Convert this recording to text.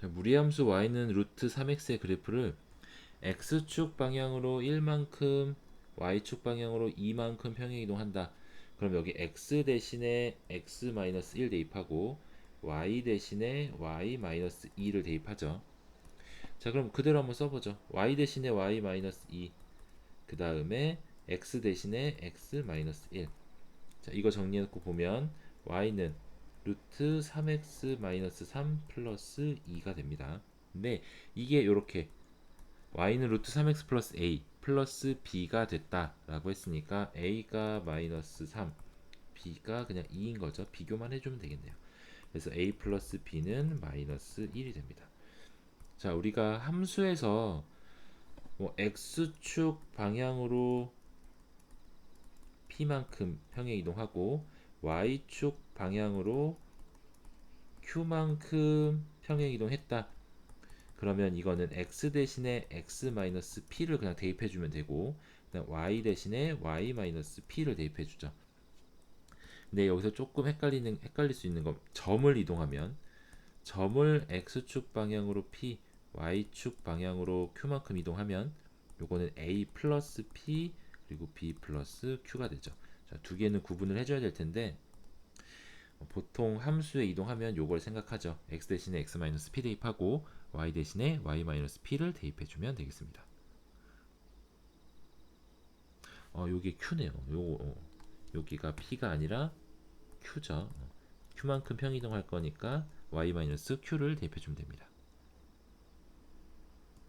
자, 무리함수 y는 루트 3x의 그래프를 x축 방향으로 1만큼 y축 방향으로 2만큼 평행이동한다. 그럼 여기 x 대신에 x-1 대입하고 y 대신에 y-2를 대입하죠. 자 그럼 그대로 한번 써보죠. y 대신에 y-2 그 다음에 x 대신에 x-1 자 이거 정리해놓고 보면 y는 루트 3x-3 플러스 2가 됩니다. 근데 이게 이렇게 y는 루트 3x 플러스 a 플러스 b가 됐다라고 했으니까 a가 마이너스 3 b가 그냥 2인 거죠. 비교만 해주면 되겠네요. 그래서 a 플러스 b는 마이너스 1이 됩니다. 자 우리가 함수에서 뭐 x축 방향으로 p만큼 평행 이동하고 y축 방향으로 q만큼 평행 이동했다. 그러면 이거는 x 대신에 x-p를 그냥 대입해 주면 되고 y 대신에 y-p를 대입해 주죠. 근데 여기서 조금 헷갈리는 헷갈릴 수 있는 건 점을 이동하면 점을 x축 방향으로 p, y축 방향으로 q만큼 이동하면 요거는 a 플러스 p 그리고 b 플러스 q가 되죠. 자, 두 개는 구분을 해줘야 될 텐데 어, 보통 함수에 이동하면 요걸 생각하죠. x 대신에 x-p 대입하고 y 대신에 y-p를 대입해주면 되겠습니다. 어, 요게 q네요. 요 어, 여기가 p가 아니라 q죠. 어, q만큼 평이동할 거니까 y-q를 대입해주면 됩니다.